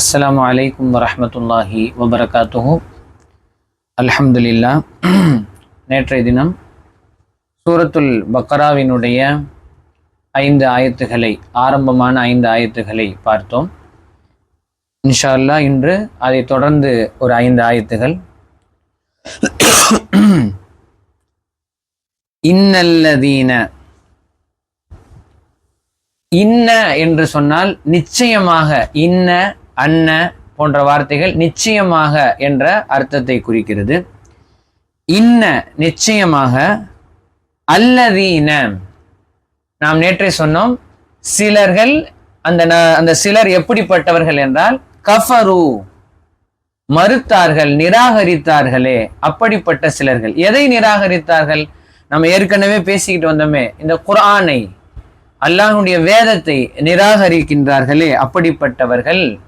அஸ்லாம் வலைக்கம் வரமத்துல்லாஹி வபரகாத்துஹு. அல்ஹம்துலில்லா நேற்றைய தினம் சூரத்துல் பக்கராவினுடைய ஐந்து ஆயத்துகளை ஆரம்பமான ஐந்து ஆயத்துகளை பார்த்தோம். இன்ஷா அல்லாஹ் இன்று அதை தொடர்ந்து ஒரு ஐந்து ஆயத்துகள். இன்னல்லதீன இன்ன என்று சொன்னால் நிச்சயமாக இன்ன அன்ன போன்ற வார்த்தைகள் நிச்சயமாக என்ற அர்த்தத்தை குறிக்கிறது. இன்ன நிச்சயமாக அல்லதீன. நாம் நேற்றே சொன்னோம் சிலர்கள் அந்த ந- அந்த சிலர் எப்படிப்பட்டவர்கள் என்றால் கஃபரு மறுத்தார்கள் நிராகரித்தார்களே அப்படிப்பட்ட சிலர்கள். எதை நிராகரித்தார்கள்? நம்ம ஏற்கனவே பேசிக்கிட்டு வந்தோமே இந்த குரானை அல்லாஹுடைய வேதத்தை நிராகரிக்கின்றார்களே அப்படிப்பட்டவர்கள்.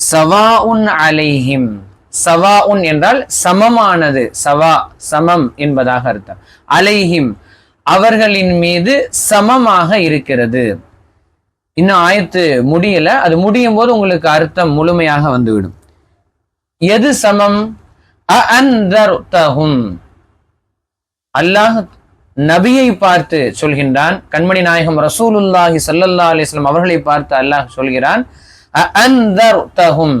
சவா உன் அலைஹிம். சவா உன் என்றால் சமமானது. சவா சமம் என்பதாக அர்த்தம். அலைஹிம் அவர்களின் மீது சமமாக இருக்கிறது. இன்னும் ஆயத்து முடியல. அது முடியும் போது உங்களுக்கு அர்த்தம் முழுமையாக வந்துவிடும். எது சமம்? அந்தர்தஹும் அல்லாஹ் நபியை பார்த்து சொல்கின்றான். கண்மணி நாயகம் ரசூலுல்லாஹி சல்லல்லா அலிஸ்லாம் அவர்களை பார்த்து அல்லாஹ் சொல்கிறான். அஅன்தர்தஹும்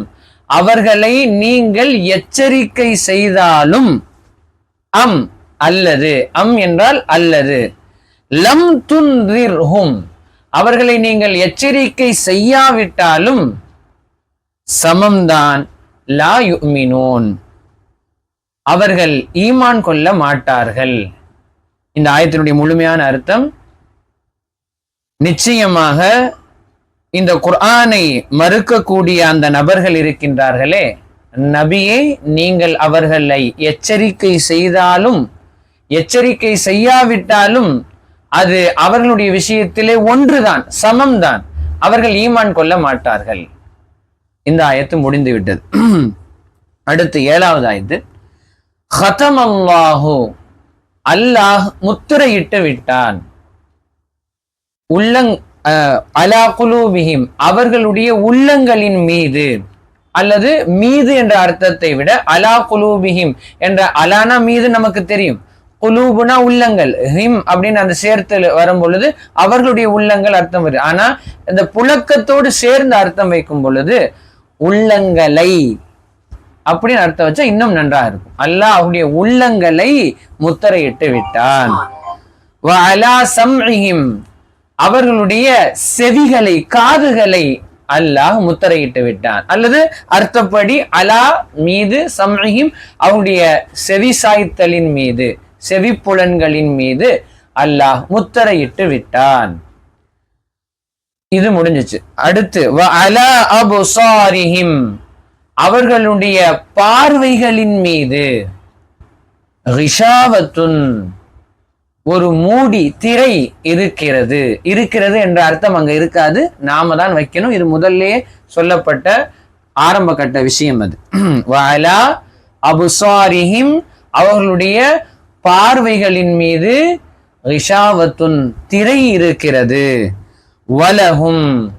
அவர்களை நீங்கள் எச்சரிக்கை செய்தாலும் அம் அல்லது அம் என்றால் அல்லது. லம் துன்றிர்ஹும் அவர்களை நீங்கள் எச்சரிக்கை செய்யாவிட்டாலும் சமம்தான் லா யுமினோன். அவர்கள் ஈமான் கொள்ள மாட்டார்கள். இந்த ஆயத்தினுடைய முழுமையான அர்த்தம் நிச்சயமாக இந்த குர்ஆனை மறுக்கக்கூடிய அந்த நபர்கள் இருக்கின்றார்களே நபியே நீங்கள் அவர்களை எச்சரிக்கை செய்தாலும் எச்சரிக்கை செய்யாவிட்டாலும் அது அவர்களுடைய விஷயத்திலே ஒன்றுதான் சமம்தான். அவர்கள் ஈமான் கொள்ள மாட்டார்கள். இந்த ஆயத்து முடிந்து விட்டது அடுத்து ஏழாவது ஆயத்து. ஹதம் அல்லாஹு அல்லாஹ் முத்திரையிட்டு விட்டான். உள்ளங் அலா குலூபிஹிம் அவர்களுடைய உள்ளங்களின் மீது. அல்லது மீது என்ற அர்த்தத்தை விட அலா குலூபிஹிம் என்ற அலானா மீது நமக்கு தெரியும். குலூபுனா உள்ளங்கள் ஹிம் அப்படின்னு அந்த சேர்த்து வரும் பொழுது அவர்களுடைய உள்ளங்கள் அர்த்தம் வருது. ஆனா இந்த புழக்கத்தோடு சேர்ந்து அர்த்தம் வைக்கும் பொழுது உள்ளங்களை அப்படின்னு அர்த்தம் வச்சா இன்னும் நன்றாக இருக்கும். அல்லாஹ் அவருடைய உள்ளங்களை முத்திரையிட்டு விட்டான். அலா அவர்களுடைய செவிகளை காதுகளை அல்லாஹ் முத்திரையிட்டு விட்டான். அல்லது அர்த்தப்படி அலா மீது சமயம் அவருடைய செவி சாய்த்தலின் மீது செவிப்புலன்களின் மீது அல்லாஹ் முத்திரையிட்டு விட்டான். இது முடிஞ்சுச்சு. அடுத்து வ அலா சாரிஹிம் அவர்களுடைய பார்வைகளின் மீது ரிஷாவத்துன் ஒரு மூடி திரை இருக்கிறது. இருக்கிறது என்ற அர்த்தம் அங்க இருக்காது. நாம தான் வைக்கணும். இது முதல்லயே சொல்லப்பட்ட ஆரம்ப கட்ட விஷயம் அது. வஅலா அபுசாரிஹிம் அவர்களுடைய பார்வைகளின் மீது ரிஷாவத்துன் திரை இருக்கிறது. வலகும்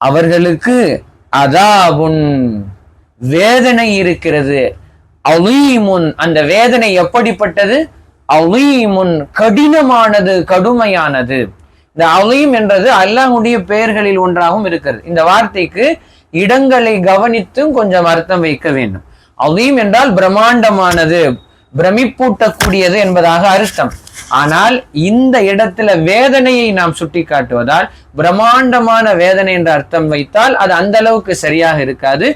அவர்களுக்கு அதாபுன் வேதனை இருக்கிறது. அலீமுன் அந்த வேதனை எப்படிப்பட்டது? அலீமுன் கடினமானது கடுமையானது. இந்த அலீம் என்றது அல்லாஹுடைய பெயர்களில் ஒன்றாகவும் இருக்கிறது. இந்த வார்த்தைக்கு இடங்களை கவனித்தும் கொஞ்சம் அர்த்தம் வைக்க வேண்டும். அலீம் என்றால் பிரம்மாண்டமானது பிரமிப்பூட்டக்கூடியது என்பதாக அர்த்தம். ஆனால் இந்த இடத்துல வேதனையை நாம் சுட்டி காட்டுவதால் பிரம்மாண்டமான வேதனை என்ற அர்த்தம் வைத்தால் அது அந்த அளவுக்கு சரியாக இருக்காது.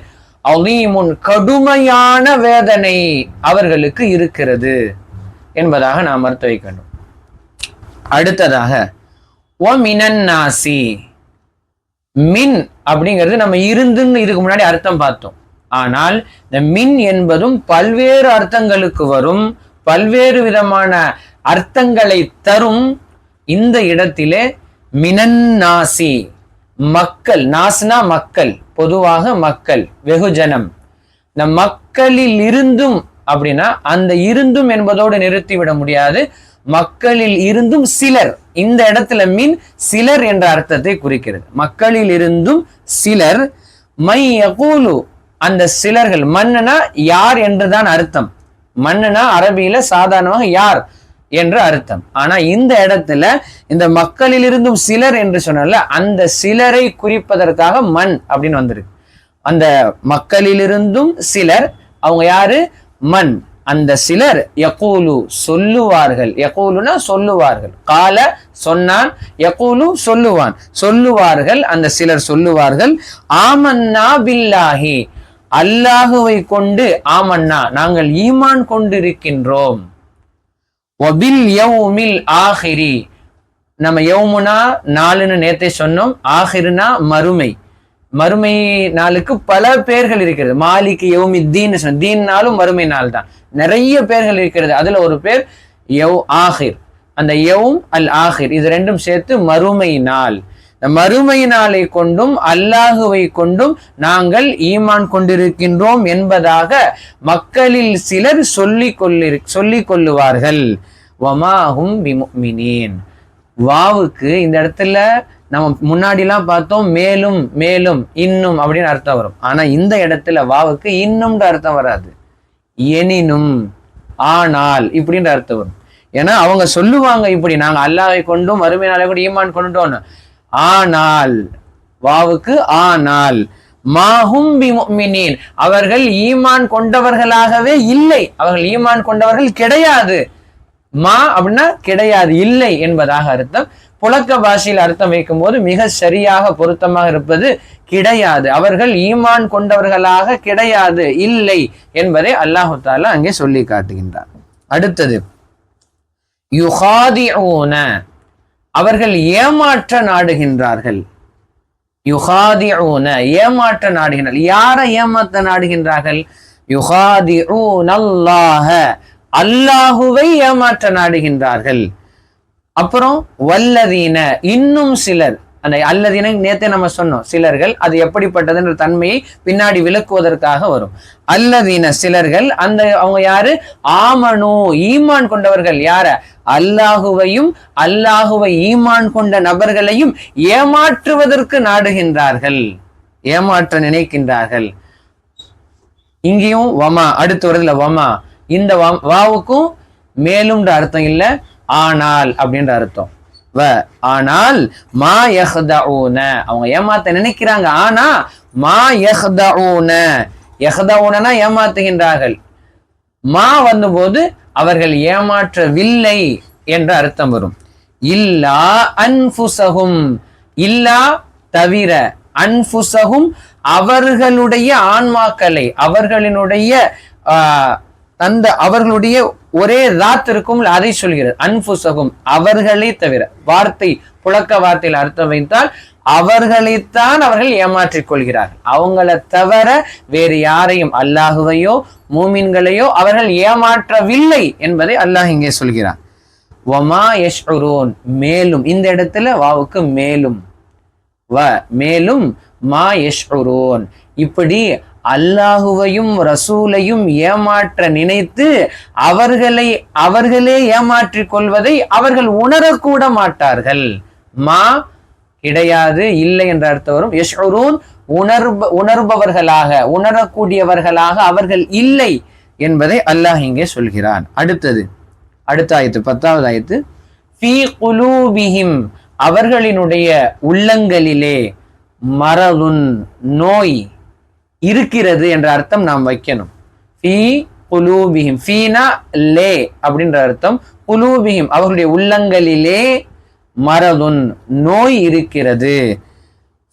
அலீமுன் கடுமையான வேதனை அவர்களுக்கு இருக்கிறது. என்பதாக நாம் மறுத்து வைக்க வேண்டும் அடுத்ததாக ஓ மினன் நாசி மின் அப்படிங்கிறது நம்ம இருந்துன்னு இதுக்கு முன்னாடி அர்த்தம் பார்த்தோம். ஆனால் இந்த மின் என்பதும் பல்வேறு அர்த்தங்களுக்கு வரும் பல்வேறு விதமான அர்த்தங்களை தரும் இந்த இடத்திலே மினன் நாசி மக்கள் நாசினா மக்கள். பொதுவாக மக்கள் வெகுஜனம். இந்த மக்களில் இருந்தும் அப்படின்னா அந்த இருந்தும் என்பதோடு நிறுத்திவிட முடியாது. மக்களில் இருந்தும் சிலர் இந்த இடத்துல மீன் சிலர் என்ற அர்த்தத்தை குறிக்கிறது. மக்களில் இருந்தும் சிலர் மை யகூலு அந்த சிலர்கள் மன்னனா யார் என்றுதான் அர்த்தம். மன்னனா அரபியில சாதாரணமாக யார் என்று அர்த்தம். ஆனா இந்த இடத்துல இந்த மக்களில் இருந்தும் சிலர் என்று சொன்னல அந்த சிலரை குறிப்பதற்காக மண் அப்படின்னு வந்திருக்கு. அந்த மக்களிலிருந்தும் சிலர் அவங்க யாரு? மண். அந்த சிலர் யகூலு சொல்லுவார்கள். யகூலுனா சொல்லுவார்கள். கால சொன்னான் யகூலு சொல்லுவான். சொல்லுவார்கள் அந்த சிலர் சொல்லுவார்கள் ஆமன்னா பில்லாஹி. அல்லாஹுவை கொண்டு ஆமன்னா நாங்கள் ஈமான் கொண்டிருக்கின்றோம். ஒபில் யௌமில் ஆஹிரி. நம்ம யௌமுனா நாலுன்னு நேத்தே சொன்னோம் ஆஹிருனா மறுமை. மறுமை நாளுக்கு பல பேர்கள் இருக்கிறது. மாலிக்கு யௌமி தீன் தீன்னாலும் மறுமை நாள் தான் நிறைய பேர்கள் இருக்கிறது. அதுல ஒரு பேர் யவ் ஆஹிர். அந்த யவும் அல் ஆஹிர் இது ரெண்டும் சேர்த்து மறுமை நாள். இந்த மறுமை நாளை கொண்டும் அல்லாஹுவை கொண்டும் நாங்கள் ஈமான் கொண்டிருக்கின்றோம் என்பதாக மக்களில் சிலர் சொல்லிக் கொள்ளி சொல்லிக் கொள்ளுவார்கள். வமாகும் பிமுமினீன் வாவுக்கு இந்த இடத்துல நம்ம முன்னாடிலாம் பார்த்தோம் மேலும் மேலும் இன்னும் அப்படின்னு அர்த்தம் வரும். ஆனா இந்த இடத்துல வாவுக்கு இன்னும்ன்ற அர்த்தம் வராது. எனினும் ஆனால் இப்படின்ற அர்த்தம் வரும். ஏன்னா அவங்க சொல்லுவாங்க இப்படி நாங்க அல்லாவை கொண்டும் மறுமை நாளை கூட ஈமான் கொண்டுட்டோம்னு. ஆனால் வாவுக்கு ஆனால் மாஹும் பிமுமினீன் அவர்கள் ஈமான் கொண்டவர்களாகவே இல்லை. அவர்கள் ஈமான் கொண்டவர்கள் கிடையாது. மா அப்படின்னா கிடையாது இல்லை என்பதாக அர்த்தம். புழக்க பாஷையில் அர்த்தம் வைக்கும் போது மிக சரியாக பொருத்தமாக இருப்பது கிடையாது. அவர்கள் ஈமான் கொண்டவர்களாக கிடையாது இல்லை என்பதை அல்லாஹு தாலா அங்கே சொல்லி காட்டுகின்றார் அடுத்தது யுகாதி ஊன அவர்கள் ஏமாற்ற நாடுகின்றார்கள். யுகாதி ஊன ஏமாற்ற நாடுகின்றார்கள். யாரை ஏமாற்ற நாடுகின்றார்கள்? யுகாதி ஊ அல்லாஹ அல்லாஹுவை ஏமாற்ற நாடுகின்றார்கள். அப்புறம் வல்லதீன இன்னும் சிலர். அந்த அல்லதீன நேத்தே நம்ம சொன்னோம் சிலர்கள் அது எப்படிப்பட்டதுன்ற தன்மையை பின்னாடி விளக்குவதற்காக வரும். அல்லதீன சிலர்கள் அந்த அவங்க யாரு? ஆமனு ஈமான் கொண்டவர்கள் யார? அல்லாஹுவையும் அல்லாஹுவை ஈமான் கொண்ட நபர்களையும் ஏமாற்றுவதற்கு நாடுகின்றார்கள். ஏமாற்ற நினைக்கின்றார்கள். இங்கேயும் வமா அடுத்து வருதுல வமா. இந்த வாவுக்கும் மேலும்ன்ற அர்த்தம் இல்லை. ஆனால் அப்படின்ற அர்த்தம். வ ஆனால் மா யஹ்தஊன. அவங்க ஏமாத்த நினைக்கிறாங்க. ஆனா மா யஹ்தஊன. யஹ்தஊனனா ஏமாத்துகின்றார்கள். மா வந்தபோது அவர்கள் ஏமாற்றவில்லை என்ற அர்த்தம் வரும். இல்லா அன்புசகும் இல்லா தவிர அன்புசகும் அவர்களுடைய ஆன்மாக்களை அவர்களினுடைய ஆஹ், அந்த அவர்களுடைய ஒரே ராத் இருக்கும் அதை சொல்கிறது. அன்புசகும் அவர்களே தவிர. வார்த்தை புழக்க வார்த்தையில் அர்த்தம் வைத்தால் அவர்களைத்தான் அவர்கள் ஏமாற்றிக் கொள்கிறார்கள். அவங்கள தவிர வேறு யாரையும் அல்லாஹுவையோ மூமின்களையோ அவர்கள் ஏமாற்றவில்லை என்பதை அல்லாஹ் இங்கே சொல்கிறார் ஒமா யஷ்ரோன் மேலும் இந்த இடத்துல வாவுக்கு மேலும். வ மேலும் மா யஷ்ரோன் இப்படி அல்லாஹுவையும் ரசூலையும் ஏமாற்ற நினைத்து அவர்களை அவர்களே ஏமாற்றிக் கொள்வதை அவர்கள் உணரக்கூட மாட்டார்கள். மா கிடையாது இல்லை என்ற அர்த்தம் வரும். யஷ்ரூன் உணர்ப உணர்பவர்களாக உணரக்கூடியவர்களாக அவர்கள் இல்லை என்பதை அல்லாஹ் இங்கே சொல்கிறான். அடுத்தது அடுத்த ஆயத்து பத்தாவது ஆயத்து. ஃபீ குலூபிஹிம் அவர்களினுடைய உள்ளங்களிலே மரதுன் நோய் இருக்கிறது என்ற அர்த்தம் நாம் வைக்கணும். ஃபீ குலூபிஹிம். ஃபீனா லே அப்படின்ற அர்த்தம். குலூபிஹிம். அவர்களுடைய உள்ளங்களிலே மரதுன் நோய் இருக்கிறது.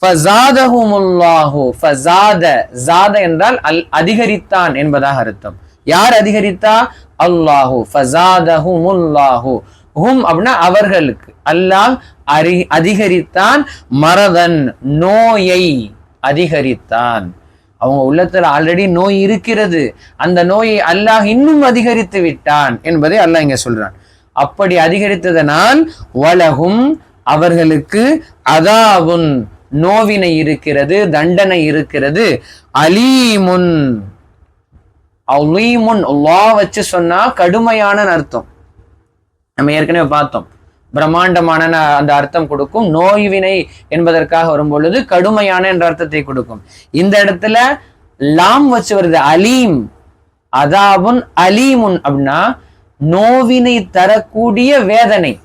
ஃபசாதஹுமுல்லாஹு. ஃபசாத. ஜாத என்றால் அல் அதிகரித்தான் என்பதாக அர்த்தம். யார் அதிகரித்தா? அல்லாஹு. ஃபசாதஹுமுல்லாஹு. ஹும் அப்படின்னா அவர்களுக்கு. அல்லாஹ் அறி அதிகரித்தான். மரதன் நோயை அதிகரித்தான். அவங்க உள்ளத்துல ஆல்ரெடி நோய் இருக்கிறது. அந்த நோயை அல்லாஹ் இன்னும் அதிகரித்து விட்டான் என்பதை அல்லாஹ் இங்க சொல்றான். அப்படி அதிகரித்ததனால் வலகும் அவர்களுக்கு அதாவுன் நோவினை இருக்கிறது தண்டனை இருக்கிறது. அலீமுன் அலீமுன் வச்சு சொன்னா கடுமையான அர்த்தம். நம்ம ஏற்கனவே பார்த்தோம். பிரம்மாண்டமான அந்த அர்த்தம் கொடுக்கும். நோய்வினை என்பதற்காக வரும் பொழுது கடுமையான என்ற அர்த்தத்தை கொடுக்கும். இந்த இடத்துல லாம் வச்சு வருது அலீம். அதாவுன் அலீமுன் அப்படின்னா நோவினை தரக்கூடிய வேதனை.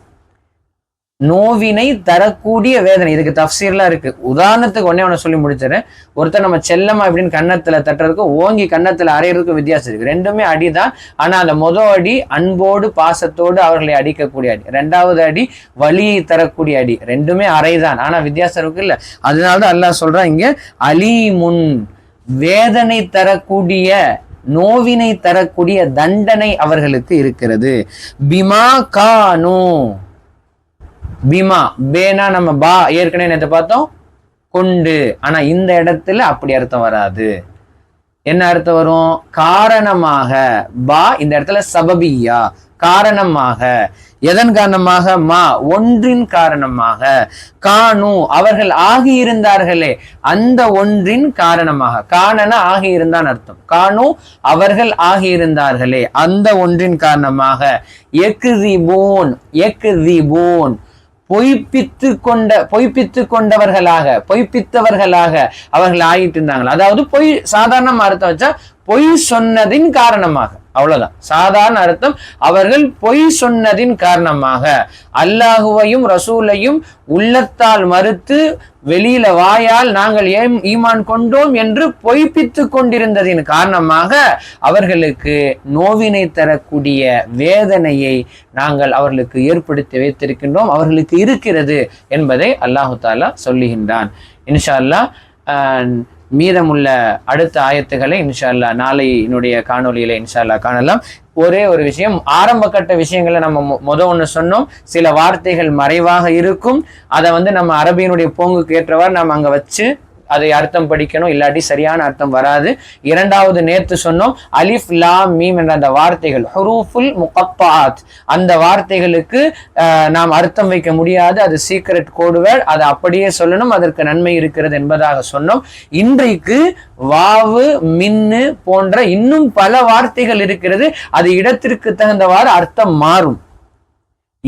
நோவினை தரக்கூடிய வேதனை. இதுக்கு தஃசீர்லாம் இருக்கு. உதாரணத்துக்கு ஒன்னே ஒன்று சொல்லி முடிச்சிடறேன். ஒருத்தர் நம்ம செல்லமா இப்படின்னு கன்னத்துல தட்டுறதுக்கும் ஓங்கி கன்னத்துல அறையிறதுக்கும் வித்தியாசம் இருக்கு. ரெண்டுமே அடிதான். ஆனா அந்த முத அடி அன்போடு பாசத்தோடு அவர்களை அடிக்கக்கூடிய அடி. ரெண்டாவது அடி வலியை தரக்கூடிய அடி. ரெண்டுமே அறைதான். ஆனா வித்தியாசம் இருக்கு இல்ல? அதனாலதான் அல்லாஹ் சொல்றான் இங்க அலீமுன். வேதனை தரக்கூடிய நோவினை தரக்கூடிய தண்டனை அவர்களுக்கு இருக்கிறது. பிமா கானோ. பிமா பேனா நம்ம பா ஏற்கனவே நேற்று பார்த்தோம். கொண்டு. ஆனா இந்த இடத்துல அப்படி அர்த்தம் வராது. என்ன அர்த்தம் வரும்? காரணமாக. பா இந்த இடத்துல சபபியா காரணமாக. எதன் காரணமாக? மா ஒன்றின் காரணமாக. காணு அவர்கள் ஆகியிருந்தார்களே. அந்த ஒன்றின் காரணமாக. காணன ஆகியிருந்தான் அர்த்தம். காணு அவர்கள் ஆகியிருந்தார்களே. அந்த ஒன்றின் காரணமாக. எக்கு தி போன் எக்கு தி போன் பொய்ப்பித்து கொண்ட பொய்ப்பித்து கொண்டவர்களாக பொய்ப்பித்தவர்களாக அவர்கள் ஆகிட்டு இருந்தாங்களா? அதாவது பொய் சாதாரண அர்த்தம் வச்சா பொய் சொன்னதின் காரணமாக. அவ்வளவுதான். சாதாரண அர்த்தம் அவர்கள் பொய் சொன்னதின் காரணமாக அல்லாஹுவையும் ரசூலையும் உள்ளத்தால் மறுத்து வெளியில வாயால் நாங்கள் ஏன் ஈமான் கொண்டோம் என்று பொய்ப்பித்து கொண்டிருந்ததின் காரணமாக அவர்களுக்கு நோவினை தரக்கூடிய வேதனையை நாங்கள் அவர்களுக்கு ஏற்படுத்தி வைத்திருக்கின்றோம் அவர்களுக்கு இருக்கிறது என்பதை அல்லாஹு தாலா சொல்லுகின்றான். இன்ஷா அல்லாஹ் மீதமுள்ள அடுத்த ஆயத்துக்களை இன்ஷால்லா நாளையினுடைய காணொலியில இன்ஷா அல்லாஹ் காணலாம். ஒரே ஒரு விஷயம் ஆரம்ப கட்ட விஷயங்களை நம்ம மொ- முத ஒன்று சொன்னோம். சில வார்த்தைகள் மறைவாக இருக்கும். அதை வந்து நம்ம அரபியினுடைய போங்குக்கு ஏற்றவாறு நம்ம அங்கே வச்சு அதை அர்த்தம் படிக்கணும் இல்லாட்டி சரியான அர்த்தம் வராது. இரண்டாவது நேற்று சொன்னோம் அலிஃப் லா மீம் என்ற அந்த வார்த்தைகள் ஹுரூஃபுல் முகப்பாத் அந்த வார்த்தைகளுக்கு ஆஹ், நாம் அர்த்தம் வைக்க முடியாது அது சீக்ரெட் கோடுவேர்ட் அதை அப்படியே சொல்லணும் அதற்கு நன்மை இருக்கிறது என்பதாக சொன்னோம். இன்றைக்கு வாவு மின்னு போன்ற இன்னும் பல வார்த்தைகள் இருக்கிறது அது இடத்திற்கு தகுந்தவாறு அர்த்தம் மாறும்.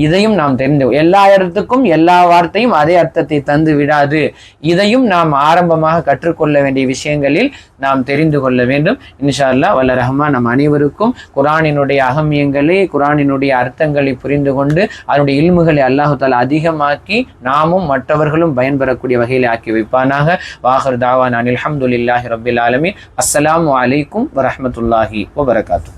இதையும் நாம் தெரிந்து எல்லா இடத்துக்கும் எல்லா வார்த்தையும் அதே அர்த்தத்தை தந்து விடாது. இதையும் நாம் ஆரம்பமாக கற்றுக்கொள்ள வேண்டிய விஷயங்களில் நாம் தெரிந்து கொள்ள வேண்டும். இன்ஷா அல்லாஹ் வல்ல ரஹ்மான் நம் அனைவருக்கும் குரானினுடைய அகமியங்களை குரானினுடைய அர்த்தங்களை புரிந்து கொண்டு அதனுடைய இல்முகளை அல்லாஹு தாலா அதிகமாக்கி நாமும் மற்றவர்களும் பயன்பெறக்கூடிய வகையில் ஆக்கி வைப்பானாக. வாஹர் தாவான் அனில் அல்ஹம்துலில்லாஹி ரபில் ஆலமீன். அஸ்ஸலாமு அலைக்கும் வரமத்துல்லாஹி வபரகாத்தூ